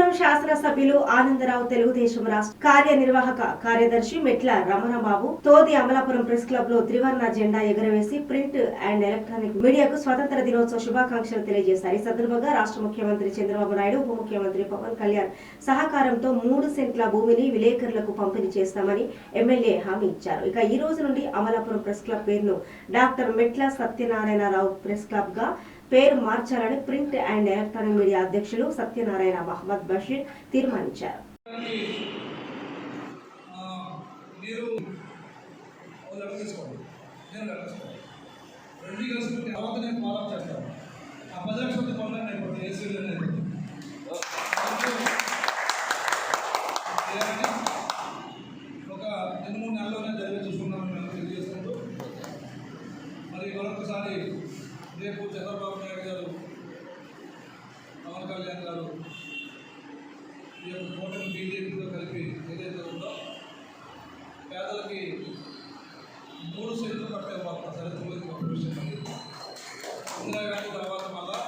అమలాపురం శాసనసభ్యులు ఆనందరావు తెలుగుదేశం రాష్ట్ర కార్యనిర్వాహక కార్యదర్శి మెట్ల రమణబాబు తోది అమలాపురం ప్రెస్ క్లబ్లో త్రివర్ణ జెండా ఎగురవేసి ప్రింట్ అండ్ ఎలక్ట్రానిక్ మీడియాకు స్వతంత్ర దినోత్సవ శుభాకాంక్షలు తెలియజేశారు. ఈ సందర్భంగా రాష్ట్ర ముఖ్యమంత్రి చంద్రబాబు నాయుడు ఉప ముఖ్యమంత్రి పవన్ కళ్యాణ్ సహకారంతో మూడు సెంట్ల భూమిని విలేకరులకు పంపిణీ చేస్తామని ఎమ్మెల్యే హామీ ఇచ్చారు. ఇక ఈ రోజు నుండి అమలాపురం ప్రెస్ క్లబ్ పేరును డాక్టర్ మెట్ల సత్యనారాయణరావు ప్రెస్ క్లబ్గా పేరు మార్చాలని ప్రింట్ అండ్ ఎలక్ట్రానిక్ మీడియా అధ్యక్షులు సత్యనారాయణ మహమ్మద్ బషీర్ తీర్మానించారు. రెండు కలిసి తర్వాత నేను ఫాలో చేస్తాను ఆ పది అనేది ఒక రెండు మూడు నెలల్లోనే జరిగి చూసుకున్నాను మేము తెలియజేసుకుంటూ మరి మరొకసారి రేపు చంద్రబాబు నాయుడు గారు పవన్ కళ్యాణ్ గారు ఈ యొక్క కూటమి బీజేపీతో కలిపి ఏదైతే ఉందో పేదలకి మూడు సెంట్లు కట్టే వార్త చరిత్రలోకి ఒక విషయం అది ఇందిరాగాంధీ తర్వాత మళ్ళా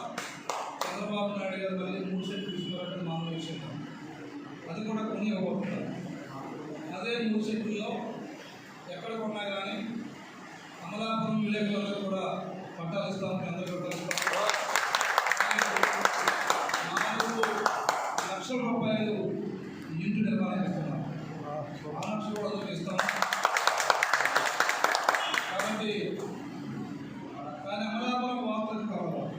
చంద్రబాబు నాయుడు గారు మళ్ళీ మూడు సెంట్లు తీసుకురావడం మామూలు విషయం. అది కూడా కొన్ని ఇవ్వబోతున్నారు అదే మూడు సెంట్లలో ఎక్కడ కొన్నా కానీ అమలాపురం విలేకరులకు కూడా పట్టాలు ఇస్తామని అందరూ కూడా తెలుసుకోవాలి. నాలుగు లక్షల రూపాయలు ఇంటి నిర్మాణం ఇస్తున్నాం ఆ లక్షలు కూడా అందులో ఇస్తాం కాబట్టి కానీ అమలాపురం వార్తలు కావాలి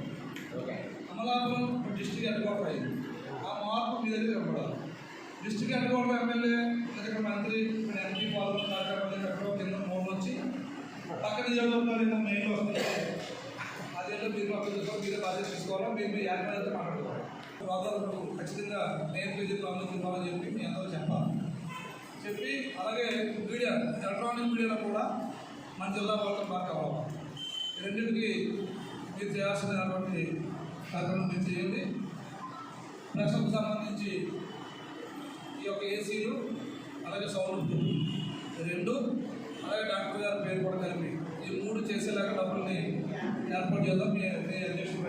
అమలాపురం డిస్టిక్ హెడ్ క్వార్టర్ అయింది ఆ మార్పు మీ దగ్గర కనపడాలి డిస్టిక్ హెడ్ క్వార్టర్ ఎమ్మెల్యే లేదా మంత్రి ఇక్కడ ఎంపీ పాల్గొన్న కార్యక్రమాలు ఎక్కడో కింద ఫోన్ వచ్చి పక్కన నియోజకవర్గాలు ఇంకా మెయిన్ వస్తుంది అదేంటో మీరు పక్కన చూసుకోవాలి మీరే బాధ్యత తీసుకోవాలా? మీరు మీ యాజమాన్యంతో మాట్లాడుకోవాలి. వాతావరణం ఖచ్చితంగా నేను విజిట్లో అందుకుంటామని చెప్పి మీ అందరూ చెప్పాలి. చెప్పి అలాగే మీడియా ఎలక్ట్రానిక్ మీడియాలో కూడా మన జిల్లా వాళ్ళతో బాగా కావాలి రెండింటికి మీరు చేయాల్సినటువంటి కార్యక్రమం మీరు చేయండి. ప్రశ్నకు సంబంధించి ఈ యొక్క ఏసీలు అలాగే సౌండ్ రెండు అలాగే డాక్టర్ గారి పేరు కూడా కలిపి. ఈ మూడు చేసేలాగా డబ్బుల్ని ఏర్పాటు చేద్దాం. మీ అధ్యక్షుడు